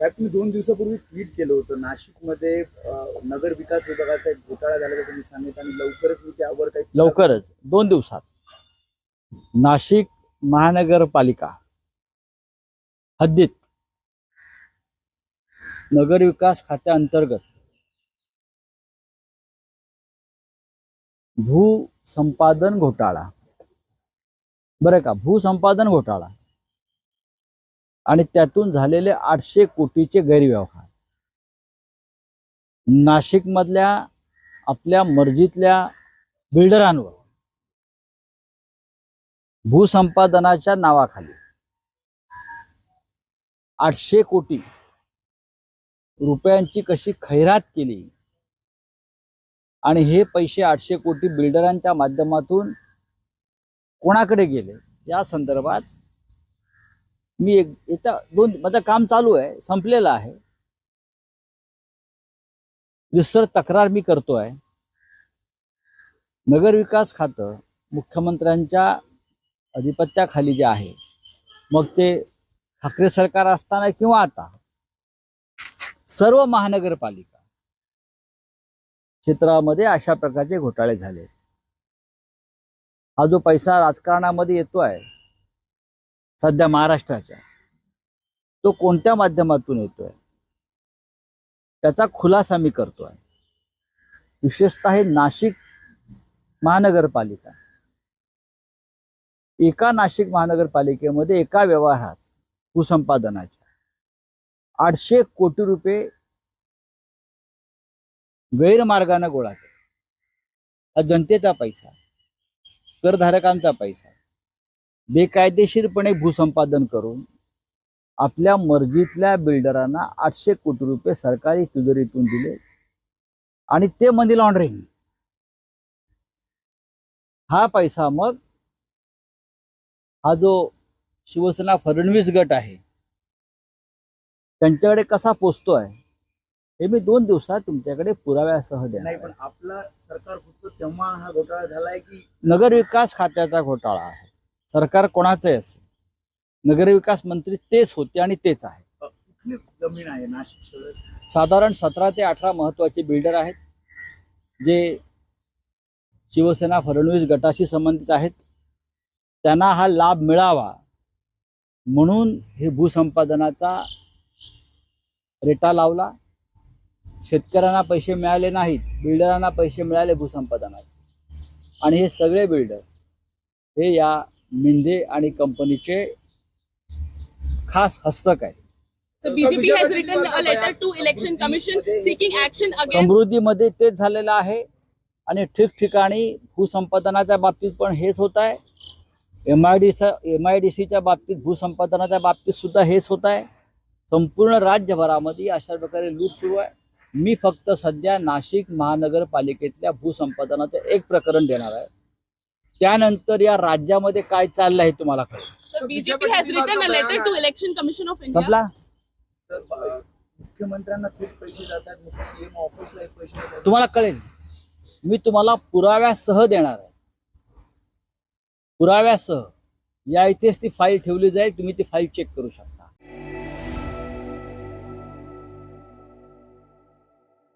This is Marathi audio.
साहेब तुम्ही दोन दिवसापूर्वी ट्विट केलं होतं. नाशिकमध्ये नगर विकास विभागाचा एक घोटाळा झाल्याचं तुम्ही सांगितलं आणि लवकरच मी त्यावर काही लवकरच. दोन दिवसात. नाशिक महानगरपालिका. हद्दीत. नगर विकास खात्याअंतर्गत भूसंपादन घोटाळा. बरं का? भूसंपादन घोटाळा. आणि त्यातून झालेले आठशे कोटीचे गैरव्यवहार. नाशिकमधल्या आपल्या मर्जीतल्या बिल्डरांवर भूसंपादनाच्या नावाखाली आठशे कोटी रुपयांची कशी खैरात केली? आणि हे पैसे आठशे कोटी बिल्डरांच्या माध्यमातून कोणाकडे गेले? या संदर्भात मी एक येता दोन माझं काम चालू आहे संपलेलं आहे. विस्तर तक्रार मी करतोय. नगरविकास खातं मुख्यमंत्र्यांच्या अधिपत्याखाली जे आहे मग ते ठाकरे सरकार असताना किंवा आता सर्व महानगरपालिका क्षेत्रामध्ये अशा प्रकारचे घोटाळे झाले. हा जो पैसा राजकारणामध्ये येतोय सध्या महाराष्ट्राच्या. तो कोणत्या माध्यमातून येतोय? त्याचा खुलासा मी करतोय. विशेषतः हे नाशिक महानगरपालिका. एका नाशिक महानगरपालिकेमध्ये एका व्यवहारात भूसंपादनाच्या आठशे कोटी रुपये गैरमार्गाने गोळा केला. हा जनतेचा पैसा करधारकांचा पैसा. बेकायदेशीरपणे भूसंपादन करून आपल्या मर्जीतल्या बिल्डरांना आठशे कोटी रुपये सरकारी तिजोरीतून दिले आणि ते मनी लॉन्ड्रिंग हा पैसा मग हा जो शिवसेना फडणवीस गट आहे त्यांच्याकडे कसा पोचतोय हे मी दोन दिवसात तुमच्याकडे पुराव्यासह देणार. पण आपलं सरकार होतं तेव्हा हा घोटाळा झालाय की नगरविकास खात्याचा घोटाळा आहे सरकार कोणाचंही असेल नगरविकास मंत्री तेच होते आणि तेच आहे. जमीन आहे नाशिक शहरात साधारण सतरा ते अठरा महत्त्वाचे बिल्डर आहेत जे शिवसेना फडणवीस गटाशी संबंधित आहेत. त्यांना हा लाभ मिळावा म्हणून हे भूसंपादनाचा रेटा लावला. शेतकऱ्यांना पैसे मिळाले नाहीत बिल्डरांना पैसे मिळाले भूसंपादनाचे. आणि हे सगळे बिल्डर हे या मिंदे आणि कंपनीचे खास हस्तक action against समृद्धीमध्ये तेच झालेलं आहे आणि ठिकठिकाणी भूसंपादनाच्या बाबतीत पण हेच होत आहे. M I D M I D सीच्या बाबतीत भूसंपादनाच्या बाबतीत सुद्धा हेच होत आहे. संपूर्ण राज्यभरामध्ये अशा प्रकारे लूट सुरू आहे. मी फक्त सध्या नाशिक महानगरपालिकेतल्या भूसंपादनाचं एक प्रकरण देणार आहे. त्यानंतर या राज्यामध्ये काय चाललं आहे तुम्हाला कळेल? Has written a letter to Election Commission of India. संपला तर, अं, मुख्यमंत्र्यांना थेट पैसे जातात सीएम ऑफिसला एक पैसे तुम्हाला कळेल. मी तुम्हाला पुराव्यासह देणार आहे. पुराव्यासह. या इथेच ती फाईल ठेवली जाईल तुम्ही ती फाईल चेक करू शकता.